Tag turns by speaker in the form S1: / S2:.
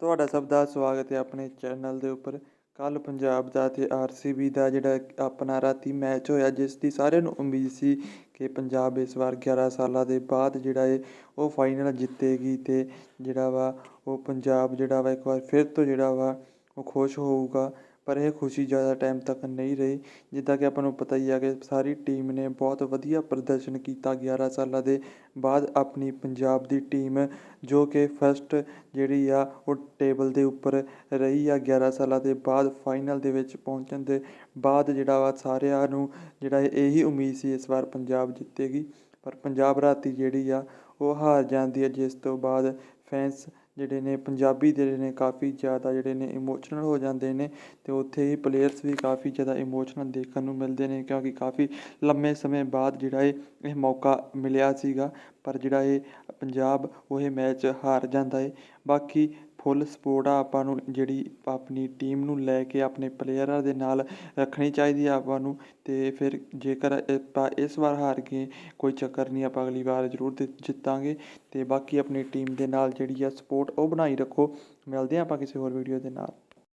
S1: ਤੁਹਾਡਾ ਸਭ ਦਾ ਸਵਾਗਤ ਹੈ ਆਪਣੇ ਚੈਨਲ ਦੇ ਉੱਪਰ। ਕੱਲ ਪੰਜਾਬ ਦਾ ਤੇ ਆਰਸੀਬੀ ਦਾ ਜਿਹੜਾ ਆਪਣਾ ਰਾਤੀ ਮੈਚ ਹੋਇਆ, ਜਿਸ ਦੀ ਸਾਰਿਆਂ ਨੂੰ ਉਮੀਦ ਸੀ ਕਿ ਪੰਜਾਬ ਇਸ ਵਾਰ 11 ਸਾਲਾਂ ਦੇ ਬਾਅਦ ਜਿਹੜਾ ਹੈ ਉਹ ਫਾਈਨਲ ਜਿੱਤੇਗੀ ਤੇ ਜਿਹੜਾ ਵਾ, ਉਹ ਪੰਜਾਬ ਜਿਹੜਾ ਵਾ ਇੱਕ ਵਾਰ ਫਿਰ ਤੋਂ ਜਿਹੜਾ ਵਾ, ਉਹ ਖੁਸ਼ ਹੋਊਗਾ। ਪਰ ਇਹ ਖੁਸ਼ੀ ਜ਼ਿਆਦਾ ਟਾਈਮ ਤੱਕ ਨਹੀਂ ਰਹੀ, ਜਿੱਦਾਂ ਕਿ ਆਪਾਂ ਨੂੰ ਪਤਾ ਹੀ ਆ ਕਿ ਸਾਰੀ ਟੀਮ ਨੇ ਬਹੁਤ ਵਧੀਆ ਪ੍ਰਦਰਸ਼ਨ ਕੀਤਾ 11 ਸਾਲਾਂ ਦੇ ਬਾਅਦ ਆਪਣੀ ਪੰਜਾਬ ਦੀ ਟੀਮ ਜੋ ਕਿ ਫਸਟ ਜਿਹੜੀ ਆ ਉਹ ਟੇਬਲ ਦੇ ਉੱਪਰ ਰਹੀ ਆ 11 ਸਾਲਾਂ ਦੇ ਬਾਅਦ ਫਾਈਨਲ ਦੇ ਵਿੱਚ ਪਹੁੰਚਣ ਦੇ ਬਾਅਦ ਜਿਹੜਾ ਵਾ ਸਾਰਿਆਂ ਨੂੰ ਜਿਹੜਾ ਇਹੀ ਉਮੀਦ ਸੀ ਇਸ ਵਾਰ ਪੰਜਾਬ ਜਿੱਤੇਗੀ। ਪਰ ਪੰਜਾਬ ਰਾਤੀ ਜਿਹੜੀ ਆ ਉਹ ਹਾਰ ਜਾਂਦੀ ਹੈ ਜਿਸ ਤੋਂ ਬਾਅਦ ਫੈਨਸ ਜਿਹੜੇ ਨੇ, ਪੰਜਾਬੀ ਜਿਹੜੇ ਨੇ ਕਾਫੀ ਜ਼ਿਆਦਾ ਜਿਹੜੇ ਨੇ ਇਮੋਸ਼ਨਲ ਹੋ ਜਾਂਦੇ ਨੇ ਅਤੇ ਉੱਥੇ ਹੀ ਪਲੇਅਰਸ ਵੀ ਕਾਫੀ ਜ਼ਿਆਦਾ ਇਮੋਸ਼ਨਲ ਦੇਖਣ ਨੂੰ ਮਿਲਦੇ ਨੇ ਕਿਉਂਕਿ ਕਾਫੀ ਲੰਮੇ ਸਮੇਂ ਬਾਅਦ ਜਿਹੜਾ ਇਹ ਇਹ ਮੌਕਾ ਮਿਲਿਆ ਸੀਗਾ, ਪਰ ਜਿਹੜਾ ਇਹ ਪੰਜਾਬ ਉਹ ਇਹ ਮੈਚ ਹਾਰ ਜਾਂਦਾ ਹੈ ਬਾਕੀ ਫੁੱਲ ਸਪੋਰਟ ਆ ਆਪਾਂ ਨੂੰ, ਜਿਹੜੀ ਆਪਣੀ ਟੀਮ ਨੂੰ ਲੈ ਕੇ ਆਪਣੇ ਪਲੇਅਰਾਂ ਦੇ ਨਾਲ ਰੱਖਣੀ ਚਾਹੀਦੀ ਆ ਆਪਾਂ ਨੂੰ। ਅਤੇ ਫਿਰ ਜੇਕਰ ਆਪਾਂ ਇਸ ਵਾਰ ਹਾਰ ਗਏ, ਕੋਈ ਚੱਕਰ ਨਹੀਂ, ਆਪਾਂ ਅਗਲੀ ਵਾਰ ਜ਼ਰੂਰ ਜਿ- ਜਿੱਤਾਂਗੇ। ਅਤੇ ਬਾਕੀ ਆਪਣੀ ਟੀਮ ਦੇ ਨਾਲ ਜਿਹੜੀ ਆ ਸਪੋਰਟ ਉਹ ਬਣਾਈ ਰੱਖੋ। ਮਿਲਦੇ ਹਾਂ ਆਪਾਂ ਕਿਸੇ ਹੋਰ ਵੀਡੀਓ ਦੇ ਨਾਲ।